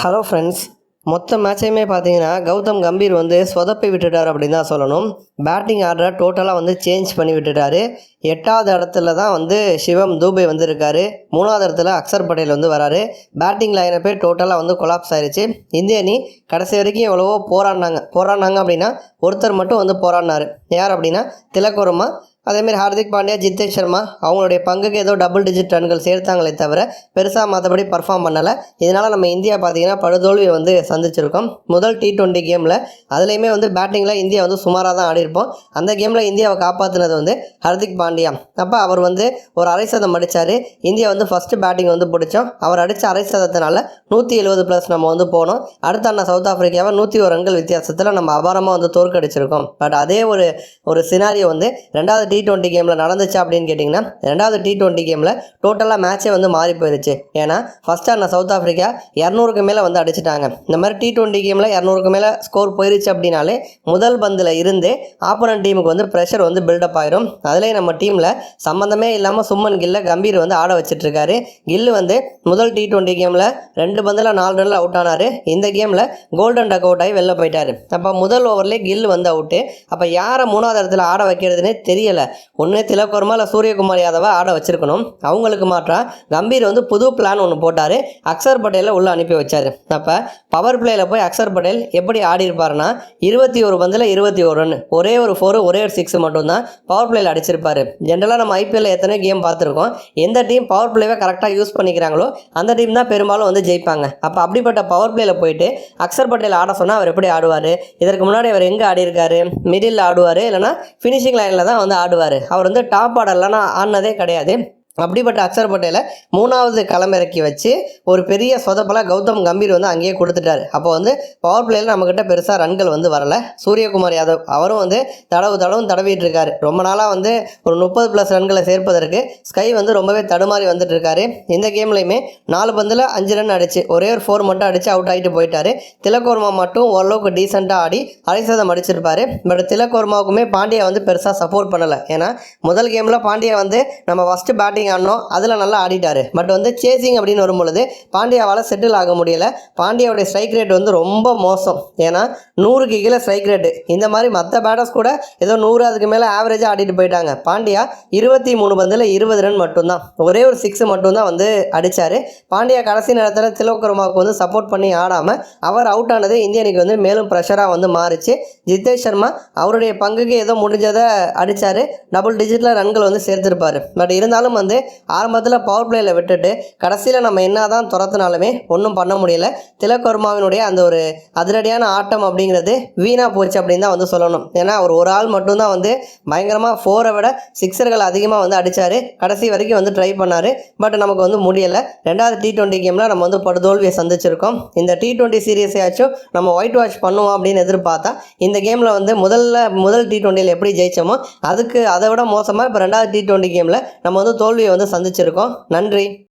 Hello friends மொத்த மேட்சையுமே பார்த்தீங்கன்னா கௌதம் கம்பீர் வந்து சொதப்பி விட்டுட்டார் அப்படின்னு தான் சொல்லணும். பேட்டிங் ஆர்டரை டோட்டலாக வந்து சேஞ்ச் பண்ணி விட்டுட்டாரு. எட்டாவது இடத்துல தான் வந்து சிவம் தூபே வந்திருக்காரு. மூணாவது இடத்துல அக்சர் பட்டேல் வந்து வராரு. பேட்டிங் லைனப்பே டோட்டலாக வந்து கொலாப்ஸ் ஆயிடுச்சு இந்திய அணி கடைசி வரைக்கும் எவ்வளவோ போராடினாங்க. போராடினாங்க அப்படின்னா ஒருத்தர் மட்டும் வந்து போராடினார். யார் அப்படின்னா திலக்குரமாக அதேமாரி ஹார்திக் பாண்டியா ஜித்தேஷ் சர்மா அவங்களுடைய பங்குக்கு ஏதோ டபுள் டிஜிட் ரன்கள் சேர்த்தாங்களே தவிர பெருசாக மற்றபடி பர்ஃபார்ம் பண்ணலை. இதனால் நம்ம இந்தியா பார்த்தீங்கன்னா படுதோல்வி வந்து சந்திச்சிருக்கோம். முதல் டி ட்வெண்ட்டி கேமில் அதுலேயுமே வந்து பேட்டிங்கில் இந்தியா வந்து சுமாராக தான் ஆடிருப்போம் அந்த கேமில் இந்தியாவை காப்பாற்றினது வந்து ஹர்திக் பாண்டியா. அப்போ அவர் வந்து ஒரு அரை சதம் அடித்தார் இந்தியா வந்து ஃபஸ்ட்டு பேட்டிங் வந்து பிடிச்சோம். அவர் அடித்த அரை சதத்தினால நூற்றி எழுபது ப்ளஸ் நம்ம வந்து போனோம். அடுத்த அண்ணா சவுத் ஆஃப்ரிக்காவை நூற்றி ஒரு ரன்கள் வித்தியாசத்தில் நம்ம அபாரமாக வந்து தோற்கடிச்சிருக்கோம். பட் அதே ஒரு ஒரு சினாரியோ வந்து ரெண்டாவது டி டி டுவெண்ட்டி கேமில் நடந்துச்சு அப்படின்னு கேட்டிங்கன்னா ரெண்டாவது டி டுவெண்ட்டி கேமில் டோட்டலாக மேட்சே வந்து மாறி போயிருச்சு. ஏன்னா ஃபஸ்ட் ஆன சவுத் ஆஃப்ரிக்கா இரநூறுக்கு மேலே வந்து அடிச்சிட்டாங்க. இந்த மாதிரி டி டுவெண்ட்டி கேமில் இரநூறுக்கு மேலே ஸ்கோர் போயிருச்சு அப்படின்னாலே முதல் பந்தில் இருந்து ஆப்போனன்ட் டீமுக்கு வந்து ப்ரெஷர் வந்து பில்டப் ஆயிரும். அதுலேயே நம்ம டீமில் சம்மந்தமே இல்லாமல் சும்மன் கில்ல கம்பீர் வந்து ஆட வச்சிட்ருக்காரு. கில்லு வந்து முதல் டி டுவெண்ட்டி கேமில் ரெண்டு பந்தில் நாலு ரனில் அவுட் ஆனார். இந்த கேமில் கோல்டன் டக் அவுட் ஆகி வெளில போயிட்டார். அப்போ முதல் ஓவர்லேயே கில் வந்து அவுட்டு அப்போ யாரை மூணாவது இடத்துல ஆட வைக்கிறதுனே தெரியலை. ஒன்று திலக்கர்மா இல்லை சூரியகுமார் யாதவை ஆட வச்சிருக்கணும். அவங்களுக்கு மாற்றா கம்பீர் வந்து புது பிளான் ஒன்று போட்டார். அக்சர் பட்டேலை உள்ளே அனுப்பி வச்சார். அப்போ பவர் பிளேயில் போய் அக்சர் பட்டேல் எப்படி ஆடி இருப்பாருன்னா இருபத்தி ஒரு பந்தில் இருபத்தி ஒரு ரன் ஒரே ஒரு ஃபோர் ஒரே ஒரு சிக்ஸ் மட்டும்தான் பவர் பிளேயில் அடிச்சிருப்பாரு. ஜென்ரலாக நம்ம ஐபிஎல்ல எத்தனை கேம் பார்த்துருக்கோம். எந்த டீம் பவர் பிளேவை கரெக்டாக யூஸ் பண்ணிக்கிறாங்களோ அந்த டீம் தான் பெரும்பாலும் வந்து ஜெயிப்பாங்க. அப்போ அப்படிப்பட்ட பவர் பிளேயில் போயிட்டு அக்சர் பட்டேல் ஆட சொன்னால் அவர் எப்படி ஆடுவார்? இதற்கு முன்னாடி அவர் எங்கே ஆடி இருக்காரு? மிடில் ஆடுவார்? இல்லைனா ஃபினிஷிங் லைனில் தான் வந்து ஆடுவார். அவர் வந்து டாப் ஆர்டர்லாம் ஆடினதே கிடையாது. அப்படிப்பட்ட அக்சர் பட்டேலை மூணாவது களமிறக்கி வச்சு ஒரு பெரிய சொதப்பலாக கௌதம் கம்பீர் வந்து அங்கேயே கொடுத்துட்டாரு. அப்போ வந்து பவர் பிளேயில் நம்மக்கிட்ட பெருசாக ரன்கள் வந்து வரலை. சூரியகுமார் யாதவ் அவரும் வந்து தடவு தடவும் தடவிட்டு இருக்காரு. ரொம்ப நாளாக வந்து ஒரு முப்பது ப்ளஸ் ரன்களை சேர்ப்பதற்கு ஸ்கை வந்து ரொம்பவே தடுமாறி வந்துட்டு இருக்காரு. இந்த கேம்லையுமே நாலு பந்தில் அஞ்சு ரன் அடிச்சு ஒரே ஒரு ஃபோர் மட்டும் அடித்து அவுட் ஆகிட்டு போயிட்டாரு. திலக்கோர்மா மட்டும் ஓரளவுக்கு டீசெண்டாக ஆடி அரைசதம் அடிச்சிருப்பாரு. பட் திலக்கோர்மாவுக்குமே பாண்டியா வந்து பெருசாக சப்போர்ட் பண்ணலை. ஏன்னா முதல் கேமில் பாண்டியா வந்து நம்ம ஃபஸ்ட்டு பேட்டிங் ஆடினோம் அதில் நல்லா ஆடிட்டாரு. பட் வந்து சேசிங் அப்படின்னு வரும்பொழுது பாண்டியாவால் செட்டில் ஆக முடியல. பாண்டியாவுடைய ஸ்ட்ரைக் ரேட் வந்து ரொம்ப மோசம். ஏன்னா நூறுக்கு கீழே ஸ்ட்ரைக் ரேட்டு இந்த மாதிரி மற்ற பேட்டர்ஸ் கூட ஏதோ நூறு அதுக்கு மேலே ஆவரேஜாக ஆடிட்டு போயிட்டாங்க. பாண்டியா இருபத்தி மூணு பந்தில் இருபது ரன் மட்டும்தான். ஒரே ஒரு சிக்ஸ் மட்டும்தான் வந்து அடித்தார் பாண்டியா கடைசி நேரத்தில் திலோக்கர்மாவுக்கு வந்து சப்போர்ட் பண்ணி ஆடாமல் அவர் அவுட் ஆனது இந்திய அணிக்கு வந்து மேலும் ப்ரெஷராக வந்து மாறிச்சு. ஜித்தேஷ் சர்மா அவருடைய பங்குக்கு ஏதோ முடிஞ்சதை அடித்தார் டபுள் டிஜிட்டில் ரன்கள் வந்து சேர்த்துருப்பார். பட் இருந்தாலும் வந்து ஆரம்பத்தில் பவர் பிளேயில் விட்டுட்டு கடைசியில் நம்ம என்ன தான் துரத்துனாலுமே ஒன்றும் பண்ண முடியல. திலகர்மாவினுடைய அந்த ஒரு அதிரடியான ஆட்டம் அப்படிங்கிறது வீணாக போச்சு அப்படின்னு தான் வந்து சொல்லணும். ஏன்னா அவர் ஒரு ஆள் மட்டும்தான் வந்து பயங்கரமாக ஃபோரை விட சிக்ஸர்கள் அதிகமாக வந்து அடித்தார் கடைசி வரைக்கும் வந்து ட்ரை பண்ணார். பட் நமக்கு வந்து முடியலை. ரெண்டாவது டி டுவெண்ட்டி கேமில் நம்ம வந்து படுதோல்வியை சந்திச்சிருக்கோம். இந்த டி டுவெண்ட்டி சீரியஸையாச்சும் நம்ம ஒயிட் வாஷ் பண்ணுவோம் அப்படின்னு எதிர்பார்த்தா இந்த கேமில் வந்து முதல்ல முதல் டி டுவெண்ட்டியில் எப்படி ஜெயிச்சோமோ அதுக்கு அதை விட மோசமாக இப்போ ரெண்டாவது டி டுவெண்ட்டி கேமில் நம்ம வந்து தோல்வியை வந்து சந்திச்சிருக்கோம். நன்றி.